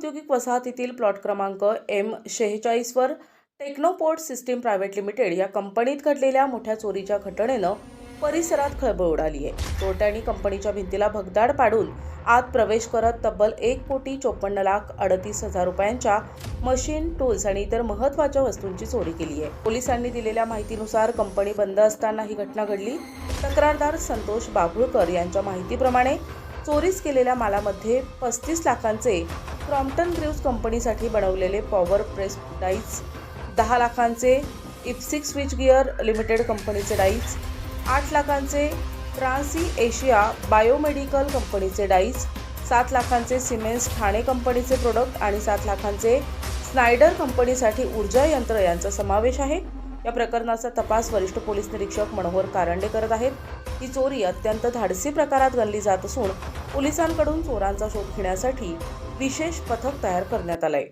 औद्योगिक वसाहतीतील प्लॉट क्रमांक एम शेहेचाळीसवर टेक्नोपोर्ट सिस्टीम प्रायव्हेट लिमिटेड या कंपनीत घडलेल्या मोठ्या चोरीच्या घटनेनं परिसरात खळबळ उडाली आहे. चोरट्यांनी कंपनीच्या भिंतीला भगदाड पाडून आत प्रवेश करत तब्बल एक कोटी चोपन्न लाख अडतीस हजार रुपयांच्या मशीन टूल्स आणि इतर महत्त्वाच्या वस्तूंची चोरी केली आहे. पोलिसांनी दिलेल्या माहितीनुसार कंपनी बंद असताना ही घटना घडली. तक्रारदार संतोष बाभुळकर यांच्या माहितीप्रमाणे चोरीस केलेल्या मालामध्ये पस्तीस लाखांचे क्रॉम्प्टन ग्रीव्स कंपनीसाठी बनवलेले पॉवर प्रेस डाईज दहा लाखांचे इप्सिक स्विच गिअर लिमिटेड कंपनीचे डाईज आठ लाखांचे ट्रान्सी एशिया बायोमेडिकल कंपनीचे डाईज सात लाखांचे सिमेन्स ठाणे कंपनीचे प्रोडक्ट आणि सात लाखांचे स्नायडर कंपनीसाठी ऊर्जा यंत्र यांचा समावेश आहे. या प्रकरणाचा तपास वरिष्ठ पोलीस निरीक्षक मनोहर कारंडे करत आहेत. ही चोरी अत्यंत धाडसी प्रकारात गणली जात असून पोलिसांकडून चोरांचा शोध घेण्यासाठी विशेष पथक तयार करण्यात आलंय.